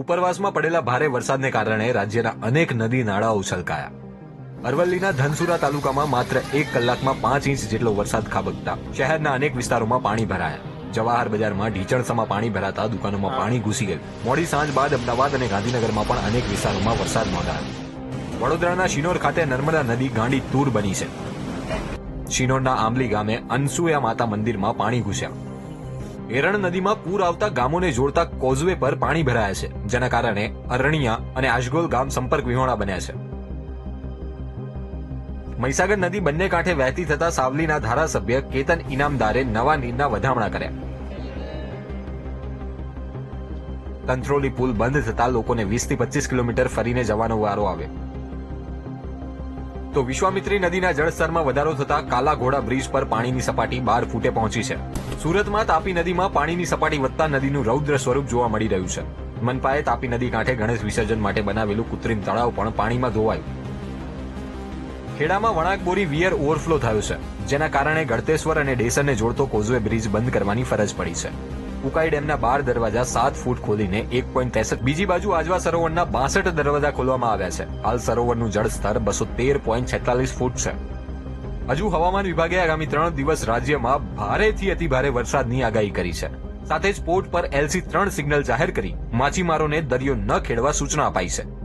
ઉપરવાસમાં પડેલા ભારે વરસાદને કારણે રાજ્યના અનેક નદી નાળાઓ છલકાયા. અરવલ્લીના ધનસુરા તાલુકામાં માત્ર એક કલાકમાં પાંચ ઇંચ જેટલો વરસાદ ખાબકતા શહેરના અનેક વિસ્તારોમાં પાણી ભરાયા. જવાહર બજારમાં ઢીચણસામાં પાણી ભરાતા દુકાનોમાં પાણી ઘૂસી ગયું. મોડી સાંજ બાદ અમદાવાદ અને ગાંધીનગરમાં પણ અનેક વિસ્તારોમાં વરસાદ નોંધાયો. વડોદરાના શિનોર ખાતે નર્મદા નદી ગાંડી તૂર બની છે. શિનોરના આંબલી ગામે અનસુયા માતા મંદિરમાં પાણી ઘૂસ્યા. એરણ નદીમાં પૂર આવતા ગામોને જોડતા કોઝવે પર પાણી ભરાયા છે, જેના કારણે અરણિયા અને આશગોલ ગામ સંપર્ક વિહોણા બન્યા છે. મહીસાગર નદી બંને કાંઠે વહેતી થતા સાવલીના ધારાસભ્ય કેતન ઇનામદારે નવા નીરના વધામણા કર્યા. તંત્રોલી પુલ બંધ થતા લોકોને વીસથી પચીસ કિલોમીટર ફરીને જવાનો વારો આવ્યો. તો વિશ્વામિત્રી નદીના જળસ્તરમાં વધારો થતા કાલા ઘોડા બ્રિજ પર પાણીની સપાટી બાર ફૂટે પહોંચી છે. સુરતમાં તાપી નદીમાં પાણીની સપાટી વધતા નદીનું રૌદ્ર સ્વરૂપ જોવા મળી રહ્યું છે. મનપાએ તાપી નદી કાંઠે ગણેશ વિસર્જન માટે બનાવેલું કૃત્રિમ તળાવ પણ પાણીમાં ધોવાયું. ખેડામાં વણાકબોરી વિયર ઓવરફ્લો થયો છે, જેના કારણે ગળતેશ્વર અને ડેસરને જોડતો કોઝવે બ્રિજ બંધ કરવાની ફરજ પડી છે. ઉકાઈ ડેમના બાર દરવાજા સાત ફૂટ ખોલીને એક પોઈન્ટ ત્રેસઠ બીજી બાજુ આજવા સરોવરના બાસઠ દરવાજા ખોલવામાં આવ્યા છે. હાલ સરોવરનું જળ સ્તર બસો તેર પોઈન્ટ છેતાલીસ ફૂટ છે. હજુ હવામાન વિભાગે આગામી ત્રણ દિવસ રાજ્યમાં ભારેથી અતિભારે વરસાદની આગાહી કરી છે. સાથે જ પોર્ટ પર એલસી ત્રણ સિગ્નલ જાહેર કરી માછીમારોને દરિયો ન ખેડવા સૂચના અપાઈ છે.